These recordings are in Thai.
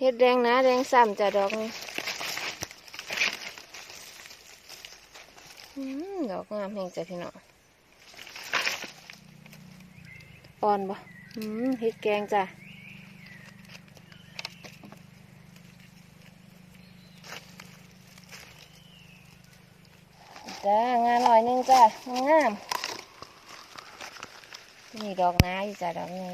เฮ็ดแดงนะแดงซ้ำจ้ะดอกนี้อืมดอกงามแห่งจ้ะพี่น้องอ่อนบ่อืมเฮ็ดแกงจ้ะจ้างานหน่อยหนึงจ้ะงามนี่ดอกนาอยู่จ้ะดอกนี้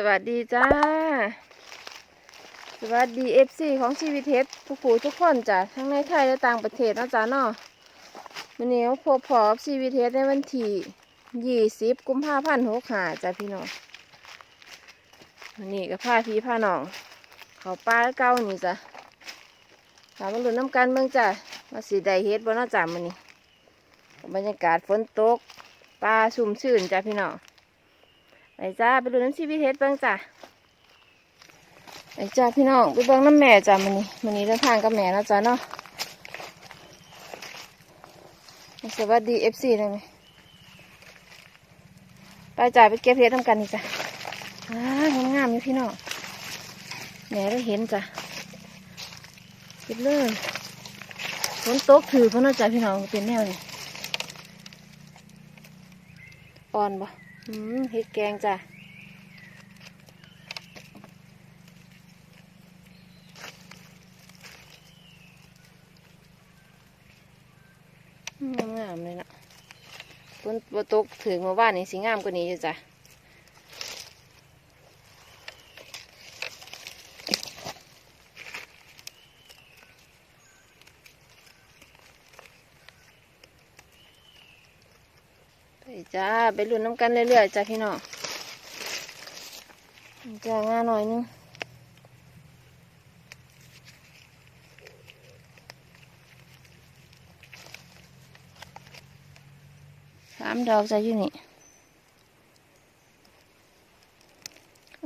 สวัสดีจ้า สวัสดีเอฟซีของชีวิตเทสทุกผู้ทุกคนจ้ะทั้งในไทยและต่างประเทศนะจ้าเนาะวันนี้พบพอกับชีวิตเทสในวันที่ยี่สิบกุมภาพันธ์หกหาจ้ะพี่น้องวันนี้ก็พาพี่พาหนอง เขาป้าเก้านี่จ้ะถามมาลุ้นน้ำกันเมืองจ้ะว่าสีใดเฮ็ดบ่เนาจ้ะมื้อนี้บรรยากาศฝนตกปลาชุ่มชื่นจ้ะพี่น้อง ไปจ้าไปดูน้ำชีวิตเฮ็ดบิ่งจ้าไปจ้าพี่น้องไปเบิ่งน้ำแม่จ้ามันนี้มันนี้เดินทางกับแม่แล้วจ้าเนาะสวัสดีเอฟซีเลยไหมไปจ้าไปเก็บเฮ็ดทำกันนี่จ้าอ่างามๆอยู่พี่น้องแม่ได้เห็นจ้าเก็บเลยฝนตกถือเพราะน่าจ้าพี่น้องเป็นแนวนี่อ่อนบ่อืม เฮ็ดแกงจ้ะงามเลยนะฝนตกถึงเมื่อวานนี่สิงามกว่านี้อยู่จ้ะ จ้าไปลุ้นน้ำกันเรื่อยๆจ้ะพี่น้องจ้างานหน่อยนึงสามดอกจ้ะอยู่นี่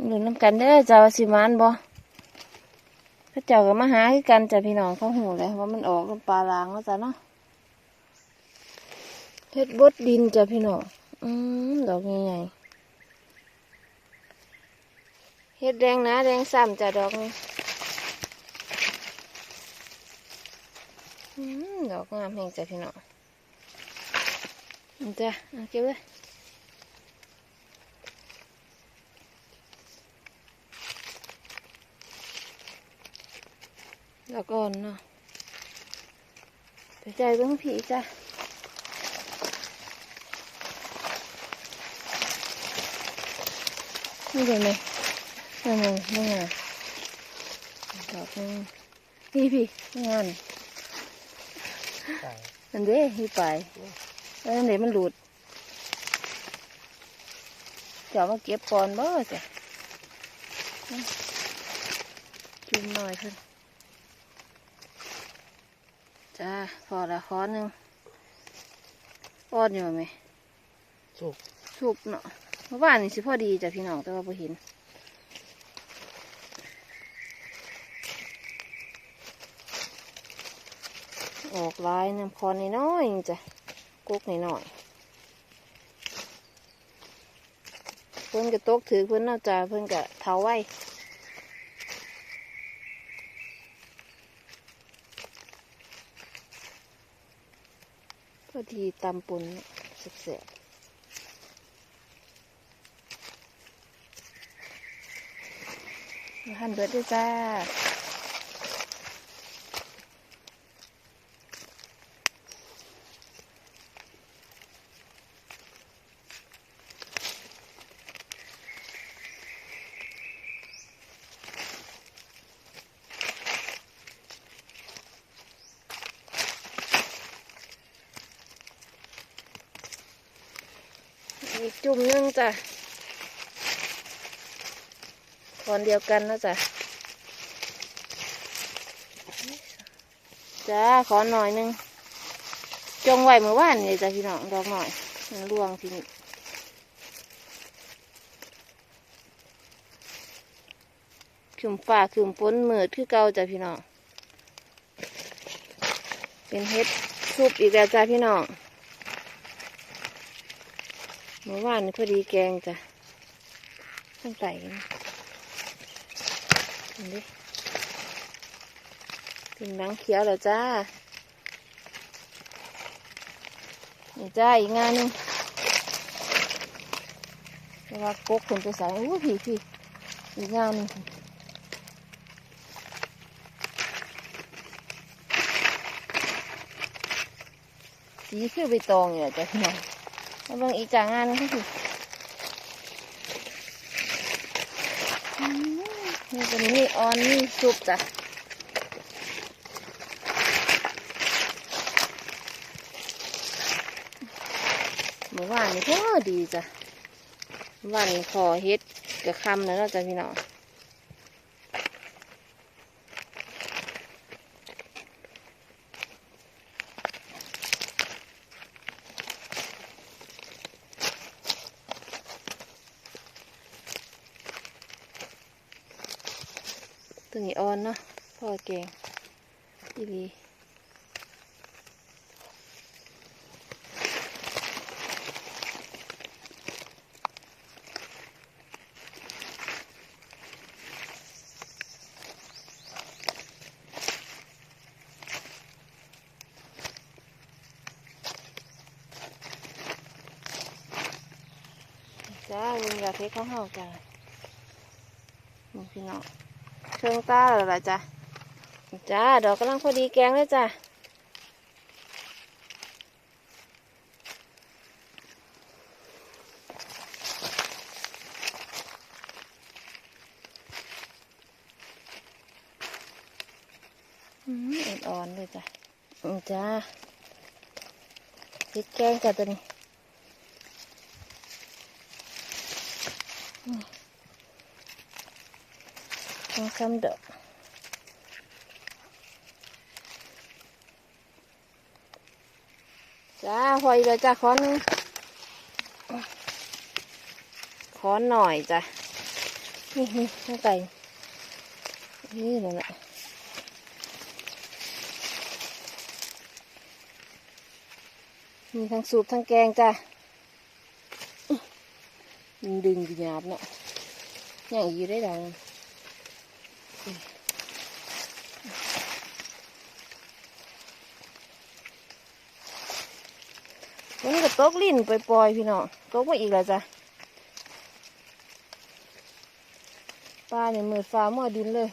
ลุ้นน้ำกันเด้อจ้าว่าสิมานบ่พระเจ้าก็มาหาคือกันจ้ะพี่น้องเขาหูเลยว่ามันออกน้ำปลาลางแล้วจ้ะเนาะ เพชรบดดินจ้ะพี่น้องอืมดอกใหญ่ๆเฮ็ดแดงนะแดงซ้ำจ้ะดอกนี้อืมดอกงามแห่งจ้ะพี่น้องจ้ะเอาเก็บเลยดอกอ่อนเนาะไปใจเบิ่งผีจ้ะ นี่เลยไหมนั่นไงนั่นไงดอกนึงพี่พี่นั่นไงนั่นเด้พี่ไปแล้วนั่นเด้มันหลุดจะเอามาเก็บก่อนบ่จ้ะจุ่มหน่อยขึ้นจ้าพอละค้อนหนึ่งป้อนอยู่ไหมสุกสุกเนาะเมื่อวานนี่สิพอดีจ้ะพี่น้องแต่ว่าพอเห็นออกลายน้ำคอนน้อยๆจ้ะกุ๊กหน่อยๆเพิ่นก็ตกถือเพิ่นเนาจ้าเพิ่นก็เท้าไว้พอดีตำปุ่นเนาะเสียบๆ หั่นเบิดด้วยจ้าอีกจุ่มนึงจ้ะ ตอนเดียวกันนะจ้ะจ้าขอหน่อยหนึงจงไว้เมื่อวานนี่จ้ะพี่น้องดอกหน่อยมันร่วงทีนี้ขึ้นฟ้าขึ้นฝนมืดคือเก่าจ้ะพี่น้องเป็นเฮ็ดซุปอีกแล้วจ้ะพี่น้องเมื่อวานพอดีแกงจ้ะต้องใส่ ดิถึงนังเขียวแล้วจ้า นี่จ้าอีกงานนึงเวลากกคนไปใส่โอ้พี่พี่อีกงานนึงสีคือใบตองเนี่ยจ้ะพี่น้องมาเบิ่งอีกจากงานนึงก็คือม นี่เป็นนี่ออนนี่ซุปจ้ะเมื่อวานนี่พอดีจ้ะวานขอเฮ็ดกับคำแล้วเราจ้ะพี่น้อง ตัวนี้ออนเนาะพ่อแกงอีหลีจ้าเวลาเพชรเขาเห่าจ้านี่พี่น้อง เครื่องตาแล้วล่ะจ้ะจ้าดอกกำลังพอดีแกงเลยจ้ะอืมอ่อนๆเลยจ้ะจ้าพริกแกงจ้ะตัวนี้อืม สองสามดอกจ้าพออีกแล้วจ้าขอนึงขอหน่อยจ้ะนี่นี่ข้างไก่นี่นั่นแหละมีทั้งสูบทั้งแกงจ้ะดึงหยาบเนาะอย่างอีได้ดัง วันนี้ก็ตกลิ้นปล่อยๆพี่น้องตกมาอีกแล้วจ้ะปลาเนี่ยมืดฟ้ามัวดินเลย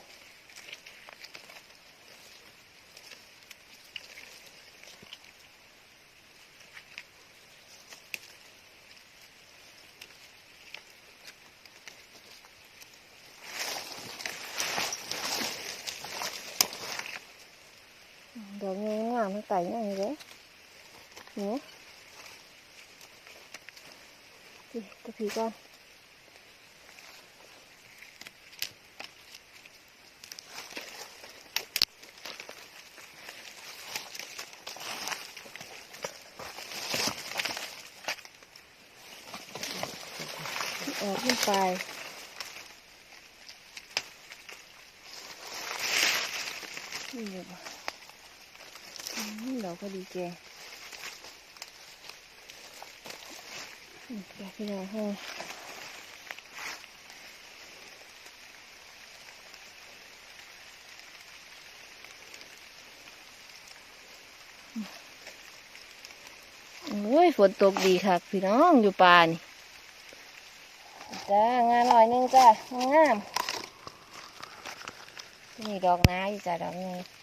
ดอกงามงามทั้งไก่ยังไงเลยเนี่ย ดิตะพีก่อนออกขึ้นไปนี่เลย อืมดอกก็ดีแก อืมไป พี่น้องให้โอ้ยฝนตกดีค่ะพี่น้องอยู่ป่านี่จ้างานหน่อยหนึงจ้างามนี่ดอกน้าอยู่จ้าดอกนี้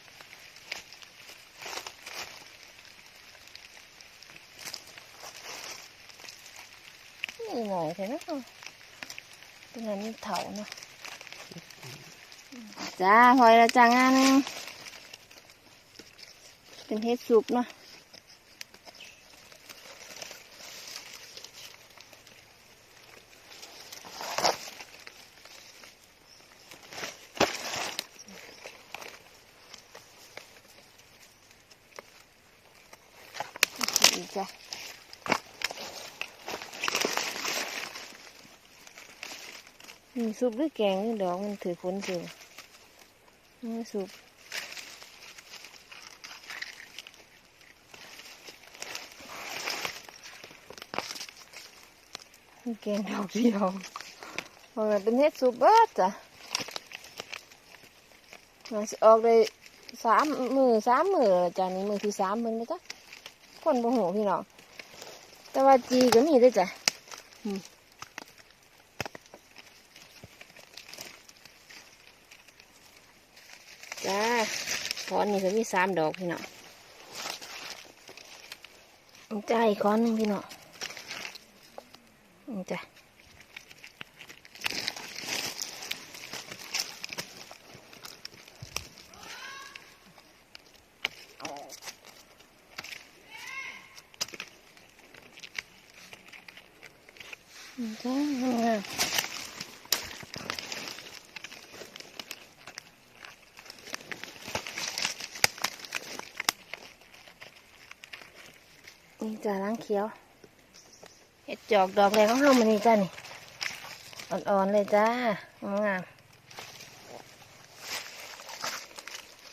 นี่หน่อยเถอะนะตรงนั้นเถาเนาะจ้าพอแล้วจ้างานหนึงเป็นเฮ็ดซุปเนาะอีกจ้ะ นี่ซุปหรือแกงนี่ดอกมันถือฝนเสียวนี่ซุปแกงดอกเดียวเพราะมันเป็นเฮ็ดซุปเบิดจ้ะมันสิออกได้สามมือสามมือจ้ะนี่มือที่สามมึงนะจ๊ะคนบ่หูพี่น้องแต่ว่าจีก็มีด้วยจ้ะอืมจ้า ขอนนี่ก็มีสามดอกพี่น้องเนาจ้าอีกขอนหนึ่งพี่น้องนี่จ้ะนี่จ้างาม นี่จ้าล้างเขียว เห็ดจอกดอกแรกของเรามันนี่จ้านี่ อ่อนๆเลยจ้างาม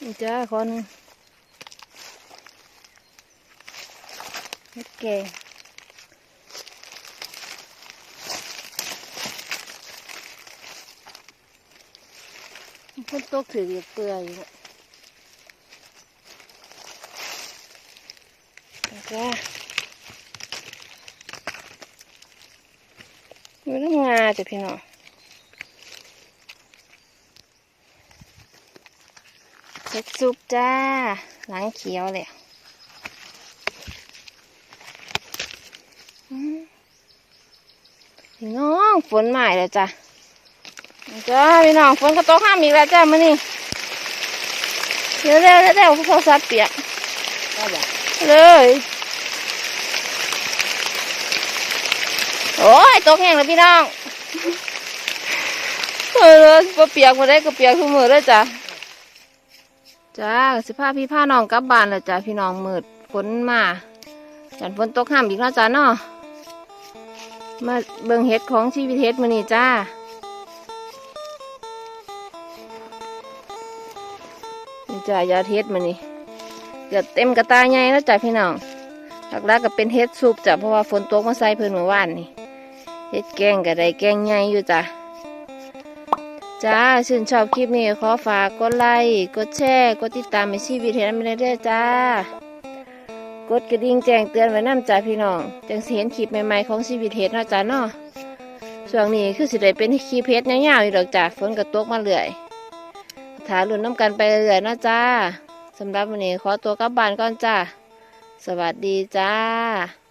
นี่จ้าคนเห็ดแกงมันตกถือเปลือยอยู่นะจ้า อยู่น้ำงาจ้ะพี่น้องเห็ดซุปจ้า หลังเขียวเลยอืมพี่น้องฝนใหม่แล้วจ้ะจ้าพี่น้องฝนก็ตกห้ามอีกแล้วจ้ามื้อนี้เร็วเร็วเร็วเร็วโทรศัพท์เปียกได้บ่เลย โอ้ยตกแห้งแล้วพี่น้องเออเปียกมาได้ก็เปียกทุกมือเลยจ้ะจ้าสิพาพี่พาน้องกลับบ้านแล้วจ้ะพี่น้องมืดฝนมาจันฝนตกห้ามอีกแล้วจ้ะเนาะมาเบิ่งเห็ดของชีวิตเห็ดมือนี้จ้าจ้ายอดเห็ดมือนี้เกือบเต็มกระตาใหญ่แล้วจ้ะพี่น้องหลักๆก็เป็นเฮ็ดซุปจ้ะเพราะว่าฝนตกมาใส่เพิ่นเมื่อวานนี่ เฮ็ดแกงก็ได้แกงใหญ่อยู่จ้ะจ้าชื่นชอบคลิปนี้ขอฝากกดไลค์กดแชร์กดติดตามให้ชีวิตเห็นไม่ได้เด้อจ้ากดกระดิ่งแจ้งเตือนไว้นํจ้ะพี่น้องจังเห็นคลิปใหม่ๆของชีวิตเฮ็ดนาะจ้ะเนาะช่วงนี้คือสิได้เป็นคลิปเฮ็ดยาวๆอยู่ดอกจ้ะฝนก็ตกมาเรื่อยถ้าลุ้นน้ำกันไปเรื่อยนะจ้าสำหรับวันนี้ขอตัวกลับบ้านก่อนจ้าสวัสดีจ้า